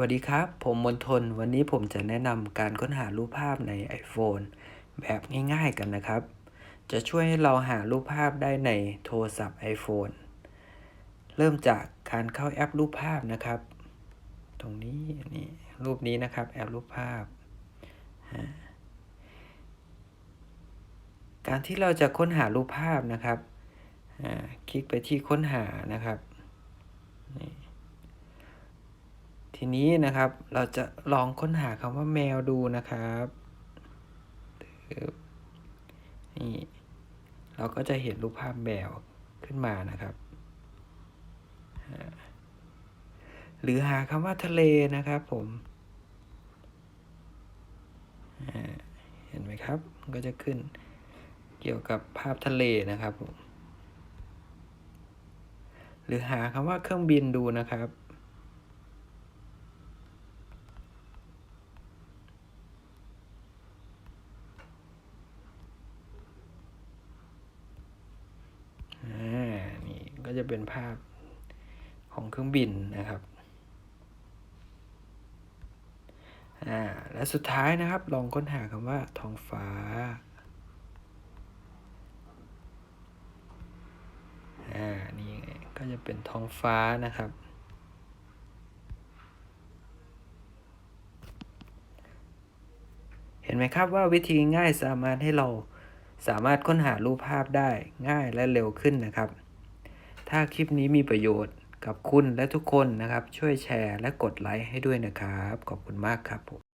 วัสดีครับ ผมมนทน วันนี้ผมจะแนะนำการค้นหารูปภาพใน iPhone แบบง่ายๆกันนะครับ จะช่วยให้เราหารูปภาพได้ในโทรศัพท์ iPhone เริ่มจากการเข้าแอปรูปภาพนะครับ ตรงนี้นี่รูปนี้นะครับ แอปรูปภาพ การที่เราจะค้นหารูปภาพนะครับ คลิกไปที่ค้นหานะครับนี่ ทีนี้นะครับเราจะลองค้นหาคำว่าแมวดูนะครับนี่เราก็จะเห็นรูปภาพแมวขึ้นมานะครับ หรือหาคำว่าทะเลนะครับผมเห็นไหมครับก็จะขึ้นเกี่ยวกับภาพทะเลนะครับผมหรือหาคำว่าเครื่องบินดูนะครับนี่ก็ จะเป็นภาพของเครื่องบินนะครับอ่าและสุดท้ายนะครับลองค้นหาคำว่าท้องฟ้าอ่านี่ก็จะเป็นท้องฟ้านะครับเห็นไหมครับว่าวิธีง่ายสามารถให้เราสามารถค้นหารูปภาพได้ง่ายและเร็วขึ้นนะครับ ถ้าคลิปนี้มีประโยชน์กับคุณและทุกคนนะครับ ช่วยแชร์และกดไลค์ให้ด้วยนะครับ ขอบคุณมากครับผม